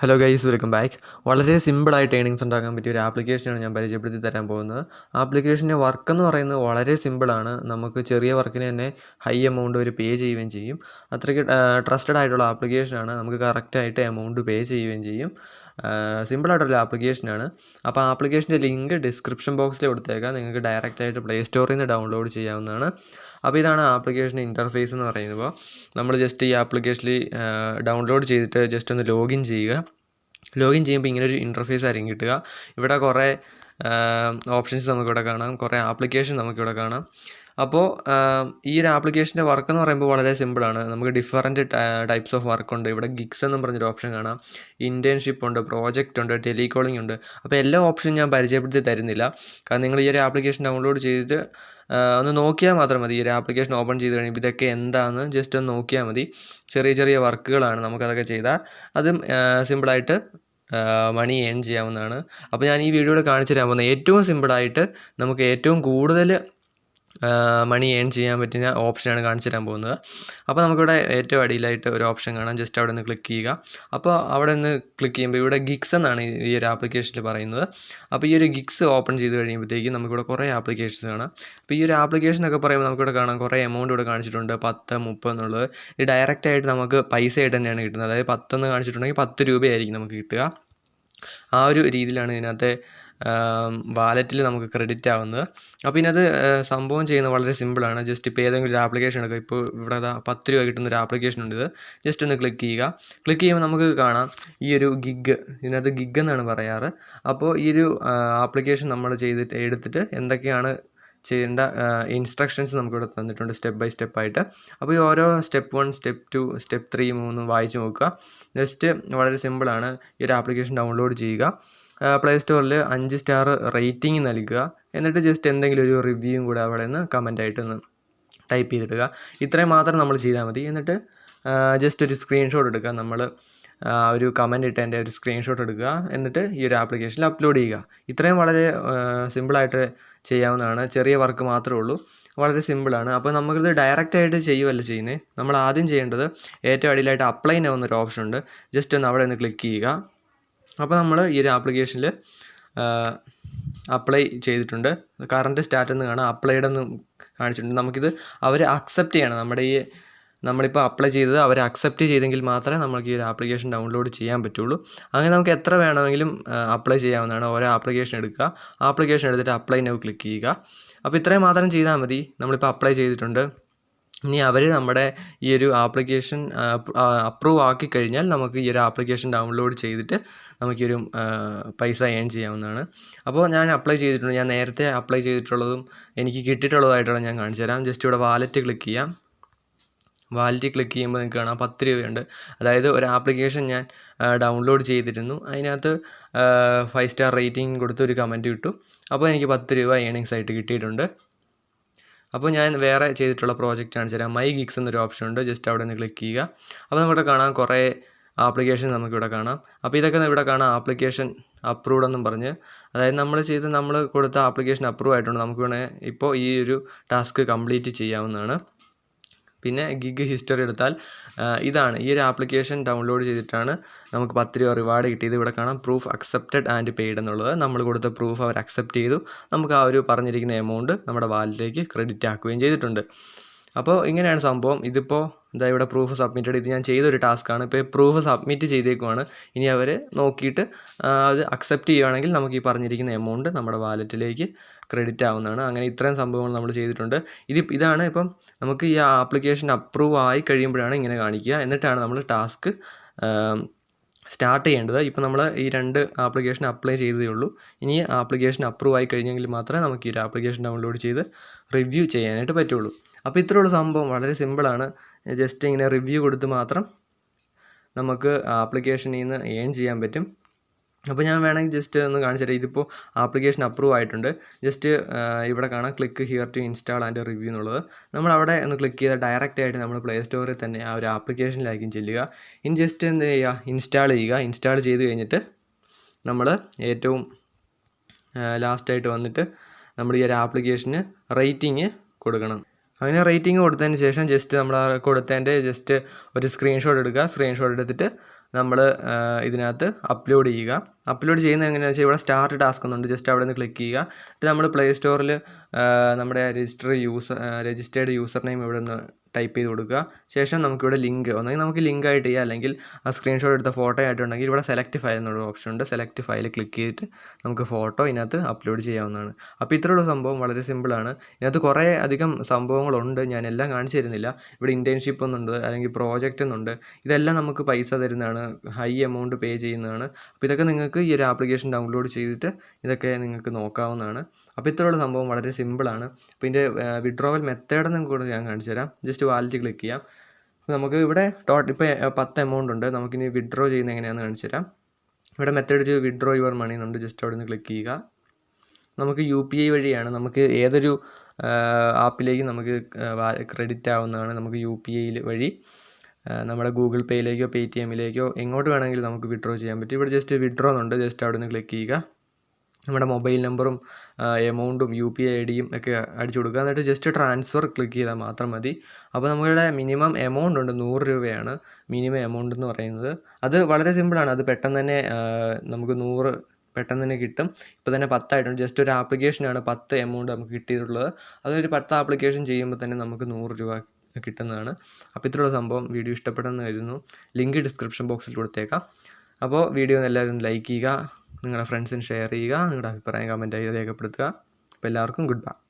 Hello guys welcome back വളരെ സിമ്പിളായിട്ട് earnings ഉണ്ടാക്കാൻ പറ്റിയ ഒരു ആപ്ലിക്കേഷനാണ് ഞാൻ പരിചയപ്പെടുത്തി തരാൻ പോകുന്നത്. ആപ്ലിക്കേഷന്റെ വർക്ക് എന്ന് പറയുന്നത് വളരെ സിമ്പിളാണ് നമുക്ക് ചെറിയ വർക്കിന് തന്നെ ഹൈ എമൗണ്ട് ഒരു പേ ചെയ്യുകയും ചെയ്യും. അത്രയ്ക്ക് ട്രസ്റ്റഡ് ആയിട്ടുള്ള ആപ്ലിക്കേഷനാണ് നമുക്ക് കറക്റ്റായിട്ട് എമൗണ്ട് പേ ചെയ്യുകയും ചെയ്യും. സിമ്പിളായിട്ടുള്ള ആപ്ലിക്കേഷനാണ്. അപ്പോൾ ആപ്ലിക്കേഷന്റെ ലിങ്ക് ഡിസ്ക്രിപ്ഷൻ ബോക്സിൽ കൊടുത്തേക്കാം. നിങ്ങൾക്ക് ഡയറക്റ്റ് ആയിട്ട് പ്ലേ സ്റ്റോറിൽ നിന്ന് ഡൗൺലോഡ് ചെയ്യാവുന്നതാണ്. അപ്പോൾ ഇതാണ് ആപ്ലിക്കേഷൻ ഇന്റർഫേസ് എന്ന് പറയുമ്പോൾ നമ്മൾ ജസ്റ്റ് ഈ ആപ്ലിക്കേഷനിൽ ഡൗൺലോഡ് ചെയ്തിട്ട് ജസ്റ്റ് ഒന്ന് ലോഗിൻ ചെയ്യുക. ലോഗിൻ ചെയ്യുമ്പോൾ ഇങ്ങനെ ഒരു ഇന്റർഫേസ് ആയിരിക്കും കിട്ടുക. ഇവിടെ കുറേ ഓപ്ഷൻസ് നമുക്കിവിടെ കാണാം. കുറേ ആപ്ലിക്കേഷൻ നമുക്കിവിടെ കാണാം. അപ്പോൾ ഈ ഒരു ആപ്ലിക്കേഷന്റെ വർക്ക് എന്ന് പറയുമ്പോൾ വളരെ സിമ്പിളാണ് നമുക്ക് ഡിഫറന്റ് ടൈപ്സ് ഓഫ് വർക്ക് ഉണ്ട്. ഇവിടെ ഗിഗ്സ് എന്നും പറഞ്ഞൊരു ഓപ്ഷൻ കാണാം. ഇന്റേൺഷിപ്പ് ഉണ്ട് പ്രോജക്റ്റ് ഉണ്ട് ടെലികോളിംഗ് ഉണ്ട്. അപ്പോൾ എല്ലാ ഓപ്ഷനും ഞാൻ പരിചയപ്പെടുത്തി തരുന്നില്ല. കാരണം നിങ്ങൾ ഈ ഒരു ആപ്ലിക്കേഷൻ ഡൗൺലോഡ് ചെയ്തിട്ട് ഒന്ന് നോക്കിയാൽ മാത്രം മതി. ഈ ഒരു ആപ്ലിക്കേഷൻ ഓപ്പൺ ചെയ്ത് കഴിയുമ്പോൾ ഇതൊക്കെ എന്താണെന്ന് ജസ്റ്റ് ഒന്ന് നോക്കിയാൽ മതി. ചെറിയ ചെറിയ വർക്കുകളാണ് നമുക്കതൊക്കെ ചെയ്താൽ. അതും സിമ്പിളായിട്ട് മണി ഏൺ ചെയ്യാവുന്നതാണ്. അപ്പോൾ ഞാൻ ഈ വീഡിയോയിൽ കാണിച്ചു തരാൻ പോകുന്നത് ഏറ്റവും സിമ്പിളായിട്ട് നമുക്ക് ഏറ്റവും കൂടുതൽ മണി ഏൺ ചെയ്യാൻ പറ്റുന്ന ഓപ്ഷനാണ് കാണിച്ചു തരാൻ പോകുന്നത്. അപ്പോൾ നമുക്കിവിടെ ഏറ്റവും അടിയിലായിട്ട് ഒരു ഓപ്ഷൻ കാണാം. ജസ്റ്റ് അവിടെ നിന്ന് ക്ലിക്ക് ചെയ്യുക. അപ്പോൾ അവിടെ നിന്ന് ക്ലിക്ക് ചെയ്യുമ്പോൾ ഇവിടെ ഗിക്സ് എന്നാണ് ഈ ഒരു ആപ്ലിക്കേഷനിൽ പറയുന്നത്. അപ്പോൾ ഈ ഒരു ഗിക്സ് ഓപ്പൺ ചെയ്ത് കഴിയുമ്പോഴത്തേക്കും നമുക്കിവിടെ കുറേ ആപ്ലിക്കേഷൻസ് കാണാം. അപ്പോൾ ഈ ഒരു ആപ്ലിക്കേഷൻ എന്നൊക്കെ പറയുമ്പോൾ നമുക്കിവിടെ കാണാം കുറേ എമൗണ്ട് ഇവിടെ കാണിച്ചിട്ടുണ്ട്. പത്ത് മുപ്പത് എന്നുള്ളത്. ഇത് ഡയറക്റ്റായിട്ട് നമുക്ക് പൈസ ആയിട്ട് തന്നെയാണ് കിട്ടുന്നത്. അതായത് പത്തെന്ന് കാണിച്ചിട്ടുണ്ടെങ്കിൽ പത്ത് രൂപയായിരിക്കും നമുക്ക് കിട്ടുക. ആ ഒരു രീതിയിലാണ് ഇതിനകത്തെ വാലറ്റിൽ നമുക്ക് ക്രെഡിറ്റ് ആവുന്നത്. അപ്പോൾ ഇതിനകത്ത് സംഭവം ചെയ്യുന്നത് വളരെ സിമ്പിളാണ് ജസ്റ്റ് ഇപ്പോൾ ഏതെങ്കിലും ഒരു ആപ്ലിക്കേഷൻ എടുക്കുക. ഇപ്പോൾ ഇവിടെ പത്ത് രൂപ കിട്ടുന്ന ഒരു ആപ്ലിക്കേഷൻ ഉണ്ട് ഇത്. ജസ്റ്റ് ഒന്ന് ക്ലിക്ക് ചെയ്യുക. ക്ലിക്ക് ചെയ്യുമ്പോൾ നമുക്ക് കാണാം ഈ ഒരു ഗിഗ് ഇതിനകത്ത് ഗിഗ് എന്നാണ് പറയാറ്. അപ്പോൾ ഈ ഒരു ആപ്ലിക്കേഷൻ നമ്മൾ ചെയ്തിട്ട് എടുത്തിട്ട് എന്തൊക്കെയാണ് ചെയ്യേണ്ട ഇൻസ്ട്രക്ഷൻസ് നമുക്കിവിടെ തന്നിട്ടുണ്ട് സ്റ്റെപ്പ് ബൈ സ്റ്റെപ്പ് ആയിട്ട്. അപ്പോൾ ഈ ഓരോ step one step two step three മൂന്ന് വായിച്ച് നോക്കുക. ജസ്റ്റ് വളരെ സിമ്പിളാണ് ഈ ഒരു ആപ്ലിക്കേഷൻ ഡൗൺലോഡ് ചെയ്യുക. പ്ലേ സ്റ്റോറിൽ അഞ്ച് സ്റ്റാർ റേറ്റിംഗ് നൽകുക. എന്നിട്ട് ജസ്റ്റ് എന്തെങ്കിലും ഒരു റിവ്യൂവും കൂടെ അവിടെ നിന്ന് ഒന്ന് ടൈപ്പ് ചെയ്തിടുക. ഇത്രയും മാത്രം നമ്മൾ ചെയ്താൽ മതി. എന്നിട്ട് ജസ്റ്റ് ഒരു സ്ക്രീൻഷോട്ട് എടുക്കുക. നമ്മൾ ഒരു കമന്റ് ഇട്ടതിന്റെ ഒരു സ്ക്രീൻഷോട്ട് എടുക്കുക. എന്നിട്ട് ഈ ഒരു ആപ്ലിക്കേഷനിൽ അപ്ലോഡ് ചെയ്യുക. ഇത്രയും വളരെ സിമ്പിളായിട്ട് ചെയ്യാവുന്നതാണ്. ചെറിയ വർക്ക് മാത്രമേ ഉള്ളൂ. വളരെ സിമ്പിളാണ് അപ്പോൾ നമുക്കിത് ഡയറക്റ്റായിട്ട് ചെയ്യുമല്ല ചെയ്യുന്നത് നമ്മൾ ആദ്യം ചെയ്യേണ്ടത് ഏറ്റവും അടിയിലായിട്ട് അപ്ലൈ ആവുന്ന ഒരു ഓപ്ഷൻ ഉണ്ട്. ജസ്റ്റ് ഒന്ന് അവിടെ ഒന്ന് ക്ലിക്ക് ചെയ്യുക. അപ്പോൾ നമ്മൾ ഈ ഒരു ആപ്ലിക്കേഷനിൽ അപ്ലൈ ചെയ്തിട്ടുണ്ട്. കറണ്ട് സ്റ്റാറ്റസ് എന്ന് കാണാം. അപ്ലൈഡ് എന്ന് കാണിച്ചിട്ടുണ്ട്. നമുക്കിത് അവർ അക്സെപ്റ്റ് ചെയ്യണം. നമ്മുടെ ഈ നമ്മളിപ്പോൾ അപ്ലൈ ചെയ്തത് അവർ അക്സെപ്റ്റ് ചെയ്തെങ്കിൽ മാത്രമേ നമുക്ക് ഈ ഒരു ആപ്ലിക്കേഷൻ ഡൗൺലോഡ് ചെയ്യാൻ പറ്റുള്ളൂ. അങ്ങനെ നമുക്ക് എത്ര വേണമെങ്കിലും അപ്ലൈ ചെയ്യാവുന്നതാണ്. ഓരോ ആപ്ലിക്കേഷൻ എടുക്കുക. ആപ്ലിക്കേഷൻ എടുത്തിട്ട് അപ്ലൈ നൗ ക്ലിക്ക് ചെയ്യുക. അപ്പോൾ ഇത്രയും മാത്രം ചെയ്താൽ മതി. നമ്മളിപ്പോൾ അപ്ലൈ ചെയ്തിട്ടുണ്ട്. ഇനി അവർ നമ്മുടെ ഈ ഒരു ആപ്ലിക്കേഷൻ അപ്രൂവ് ആക്കി കഴിഞ്ഞാൽ നമുക്ക് ഈ ഒരു ആപ്ലിക്കേഷൻ ഡൗൺലോഡ് ചെയ്തിട്ട് നമുക്ക് ഒരു പൈസ ഏൺ ചെയ്യാവുന്നതാണ്. അപ്പോൾ ഞാൻ അപ്ലൈ ചെയ്തിട്ടുണ്ട്. ഞാൻ നേരത്തെ അപ്ലൈ ചെയ്തിട്ടുള്ളതും എനിക്ക് കിട്ടിയിട്ടുള്ളതായിട്ടുള്ള ഞാൻ കാണിച്ചു തരാം. ജസ്റ്റ് ഇവിടെ വാലറ്റ് ക്ലിക്ക് ചെയ്യാം. വാലറ്റ് ക്ലിക്ക് ചെയ്യുമ്പോൾ നിങ്ങൾക്ക് കാണാം പത്ത് രൂപയുണ്ട്. അതായത് ഒരു ആപ്ലിക്കേഷൻ ഞാൻ ഡൗൺലോഡ് ചെയ്തിരുന്നു. അതിനകത്ത് ഫൈവ് സ്റ്റാർ റേറ്റിംഗ് കൊടുത്ത് ഒരു കമന്റ് കിട്ടും. അപ്പോൾ എനിക്ക് പത്ത് രൂപ ഏണിങ്സ് ആയിട്ട് കിട്ടിയിട്ടുണ്ട്. അപ്പോൾ ഞാൻ വേറെ ചെയ്തിട്ടുള്ള പ്രോജക്റ്റ് ആണ് തരാം മൈ ഗിക്സ് എന്നൊരു ഓപ്ഷൻ ഉണ്ട്. ജസ്റ്റ് അവിടെ നിന്ന് ക്ലിക്ക് ചെയ്യുക. അപ്പോൾ നമുക്കിവിടെ കാണാം കുറേ ആപ്ലിക്കേഷൻ നമുക്കിവിടെ കാണാം. അപ്പോൾ ഇതൊക്കെ ഇവിടെ കാണാം. ആപ്ലിക്കേഷൻ അപ്രൂവ് എന്നും പറഞ്ഞ്. അതായത് നമ്മൾ ചെയ്ത് നമ്മൾ കൊടുത്ത ആപ്ലിക്കേഷൻ അപ്രൂവ് ആയിട്ടുണ്ട്. നമുക്ക് വേണേൽ ഇപ്പോൾ ഈ ഒരു ടാസ്ക് കംപ്ലീറ്റ് ചെയ്യാവുന്നതാണ്. പിന്നെ ഗിഗ് ഹിസ്റ്ററി എടുത്താൽ ഇതാണ്. ഈ ഒരു ആപ്ലിക്കേഷൻ ഡൗൺലോഡ് ചെയ്തിട്ടാണ് നമുക്ക് പത്ത് രൂപ റിവാർഡ് കിട്ടിയത്. ഇവിടെ കാണാം പ്രൂഫ് അക്സെപ്റ്റഡ് ആൻഡ് പെയ്ഡ് എന്നുള്ളത്. നമ്മൾ കൊടുത്ത പ്രൂഫ് അവർ അക്സെപ്റ്റ് ചെയ്തു. നമുക്ക് ആ ഒരു പറഞ്ഞിരിക്കുന്ന എമൗണ്ട് നമ്മുടെ വാലറ്റിലേക്ക് ക്രെഡിറ്റ് ആക്കുകയും ചെയ്തിട്ടുണ്ട്. അപ്പോൾ ഇങ്ങനെയാണ് സംഭവം. ഇതിപ്പോൾ എന്താ ഇവിടെ പ്രൂഫ് സബ്മിറ്റഡ് ഇത് ഞാൻ ചെയ്തൊരു ടാസ്ക്കാണ് ഇപ്പോൾ പ്രൂഫ് സബ്മിറ്റ് ചെയ്തേക്കുവാണ്. ഇനി അവർ നോക്കിയിട്ട് അത് അക്സെപ്റ്റ് ചെയ്യുകയാണെങ്കിൽ നമുക്ക് ഈ പറഞ്ഞിരിക്കുന്ന എമൗണ്ട് നമ്മുടെ വാലറ്റിലേക്ക് ക്രെഡിറ്റ് ആവുന്നതാണ്. അങ്ങനെ ഇത്രയും സംഭവങ്ങൾ നമ്മൾ ചെയ്തിട്ടുണ്ട്. ഇത് ഇതാണ് ഇപ്പം നമുക്ക് ഈ ആപ്ലിക്കേഷൻ അപ്രൂവ് ആയി കഴിയുമ്പോഴാണ് ഇങ്ങനെ കാണിക്കുക. എന്നിട്ടാണ് നമ്മൾ ടാസ്ക് സ്റ്റാർട്ട് ചെയ്യേണ്ടത്. ഇപ്പോൾ നമ്മൾ ഈ രണ്ട് ആപ്ലിക്കേഷൻ അപ്ലൈ ചെയ്തതേ ഉള്ളൂ. ഇനി ആപ്ലിക്കേഷൻ അപ്രൂവ് ആയി കഴിഞ്ഞെങ്കിൽ മാത്രമേ നമുക്ക് ഈ ഒരു ആപ്ലിക്കേഷൻ ഡൗൺലോഡ് ചെയ്ത് റിവ്യൂ ചെയ്യാനായിട്ട് പറ്റുള്ളൂ. അപ്പോൾ ഇത്രയുള്ള സംഭവം വളരെ സിമ്പിളാണ് ജസ്റ്റ് ഇങ്ങനെ റിവ്യൂ കൊടുത്ത് മാത്രം നമുക്ക് ആപ്ലിക്കേഷനിൽ നിന്ന് ഏൺ ചെയ്യാൻ പറ്റും. അപ്പോൾ ഞാൻ വേണമെങ്കിൽ ജസ്റ്റ് ഒന്ന് കാണിച്ചു തരാം. ഇതിപ്പോൾ ആപ്ലിക്കേഷൻ അപ്രൂവ് ആയിട്ടുണ്ട്. ജസ്റ്റ് ഇവിടെ കാണാം. Click here to install and review എന്നുള്ളത്. നമ്മൾ അവിടെ ഒന്ന് ക്ലിക്ക് ചെയ്താൽ ഡയറക്റ്റ് ആയിട്ട് നമ്മൾ പ്ലേ സ്റ്റോറിൽ തന്നെ ആ ഒരു ആപ്ലിക്കേഷനിലായിരിക്കും ചെല്ലുക. ഇനി ജസ്റ്റ് എന്ത് ചെയ്യുക? ഇൻസ്റ്റാൾ ചെയ്യുക. ഇൻസ്റ്റാൾ ചെയ്ത് കഴിഞ്ഞിട്ട് നമ്മൾ ഏറ്റവും ലാസ്റ്റായിട്ട് വന്നിട്ട് നമ്മൾ ഈ ഒരു ആപ്ലിക്കേഷന് റേറ്റിംഗ് കൊടുക്കണം. അങ്ങനെ റേറ്റിംഗ് കൊടുത്തതിന് ശേഷം ജസ്റ്റ് നമ്മൾ കൊടുത്തതിന്റെ ജസ്റ്റ് ഒരു സ്ക്രീൻഷോട്ട് എടുക്കുക. സ്ക്രീൻഷോട്ട് എടുത്തിട്ട് നമ്മൾ ഇതിനകത്ത് അപ്ലോഡ് ചെയ്യുക. അപ്ലോഡ് ചെയ്യുന്നത് എങ്ങനെയാണെന്ന് വെച്ചാൽ ഇവിടെ സ്റ്റാർട്ട് ടാസ്ക് എന്നുണ്ട് ജസ്റ്റ് അവിടെ നിന്ന് ക്ലിക്ക് ചെയ്യുക. എന്നിട്ട് നമ്മൾ പ്ലേ സ്റ്റോറിൽ നമ്മുടെ register user registered user name ഇവിടെ നിന്ന് ടൈപ്പ് ചെയ്ത് കൊടുക്കുക. ശേഷം നമുക്കിവിടെ ലിങ്ക് ഒന്നെങ്കിൽ നമുക്ക് ലിങ്ക് ആയിട്ട് ചെയ്യാം. അല്ലെങ്കിൽ ആ സ്ക്രീൻഷോട്ട് എടുത്ത ഫോട്ടോ ആയിട്ടുണ്ടെങ്കിൽ ഇവിടെ സെലക്ട് ഫയൽ എന്നൊരു ഓപ്ഷൻ ഉണ്ട്. സെലക്ട് ഫയൽ ക്ലിക്ക് ചെയ്തിട്ട് നമുക്ക് ഫോട്ടോ ഇതിനകത്ത് അപ്ലോഡ് ചെയ്യാവുന്നതാണ്. അപ്പോൾ ഇത്രയുള്ള സംഭവം വളരെ സിമ്പിളാണ് ഇതിനകത്ത് കുറേ അധികം സംഭവങ്ങളുണ്ട്. ഞാൻ എല്ലാം കാണിച്ചു തരുന്നില്ല. ഇവിടെ ഇന്റേൺഷിപ്പ് എന്നുണ്ട് അല്ലെങ്കിൽ പ്രോജക്റ്റ് എന്നുണ്ട് ഇതെല്ലാം നമുക്ക് പൈസ തരുന്നതാണ്. ഹൈ എമൗണ്ട് പേ ചെയ്യുന്നതാണ്. അപ്പോൾ ഇതൊക്കെ നിങ്ങൾക്ക് ഈ ഒരു ആപ്ലിക്കേഷൻ ഡൗൺലോഡ് ചെയ്തിട്ട് ഇതൊക്കെ നിങ്ങൾക്ക് നോക്കാവുന്നതാണ്. അപ്പോൾ ഇത്രയുള്ള സംഭവം വളരെ സിമ്പിളാണ് അപ്പോൾ ഇതിന്റെ വിഡ്രോവൽ മെത്തേഡെന്നും കൂടെ ഞാൻ കാണിച്ചു തരാം. ജസ്റ്റ് വാലറ്റ് ക്ലിക്ക് ചെയ്യാം. നമുക്ക് ഇവിടെ ടോട്ടൽ ഇപ്പോൾ പത്ത് എമൗണ്ട് ഉണ്ട്. നമുക്കിനി വിഡ്രോ ചെയ്യുന്ന എങ്ങനെയാണെന്ന് കാണിച്ചു തരാം. ഇവിടെ method to withdraw your money എന്നുണ്ട് ജസ്റ്റ് അവിടെ നിന്ന് ക്ലിക്ക് ചെയ്യുക. നമുക്ക് യു പി ഐ വഴിയാണ് നമുക്ക് ഏതൊരു ആപ്പിലേക്ക് നമുക്ക് ക്രെഡിറ്റ് ആവുന്നതാണ് നമുക്ക് യു പി ഐ വഴി. നമ്മുടെ ഗൂഗിൾ പേയിലേക്കോ പേ ടി എമ്മിലേക്കോ എങ്ങോട്ട് വേണമെങ്കിലും നമുക്ക് വിഡ്രോ ചെയ്യാൻ പറ്റും. ഇവിടെ ജസ്റ്റ് വിഡ്രോ എന്നുണ്ട്. ജസ്റ്റ് അവിടെ നിന്ന് ക്ലിക്ക് ചെയ്യുക. നമ്മുടെ മൊബൈൽ നമ്പറും എമൗണ്ടും യു പി ഐ ഡിയും ഒക്കെ അടിച്ചു കൊടുക്കുക. എന്നിട്ട് ജസ്റ്റ് ട്രാൻസ്ഫർ ക്ലിക്ക് ചെയ്താൽ മാത്രം മതി. അപ്പോൾ നമ്മുടെ മിനിമം എമൗണ്ട് ഉണ്ട്. നൂറ് രൂപയാണ് മിനിമം എമൗണ്ട് എന്ന് പറയുന്നത്. അത് വളരെ സിമ്പിളാണ് അത് പെട്ടെന്ന് തന്നെ നമുക്ക് നൂറ് പെട്ടെന്ന് തന്നെ കിട്ടും. ഇപ്പോൾ തന്നെ പത്തായിട്ടുണ്ട്. ജസ്റ്റ് ഒരു ആപ്ലിക്കേഷനാണ് പത്ത് എമൗണ്ട് നമുക്ക് കിട്ടിയിട്ടുള്ളത്. അതൊരു പത്ത് ആപ്ലിക്കേഷൻ ചെയ്യുമ്പോൾ തന്നെ നമുക്ക് നൂറ് രൂപ കിട്ടുന്നതാണ്. അപ്പോൾ ഇത്രയുള്ള സംഭവം വീഡിയോ ഇഷ്ടപ്പെട്ടെന്ന് കരുതുന്നു. ലിങ്ക് ഡിസ്ക്രിപ്ഷൻ ബോക്സിൽ കൊടുത്തേക്കാം. അപ്പോൾ വീഡിയോ എല്ലാവരും ലൈക്ക് ചെയ്യുക നിങ്ങളുടെ ഫ്രണ്ട്സിന് ഷെയർ ചെയ്യുക നിങ്ങളുടെ അഭിപ്രായം കമന്റായി രേഖപ്പെടുത്തുക. അപ്പോൾ എല്ലാവർക്കും ഗുഡ് ബൈ.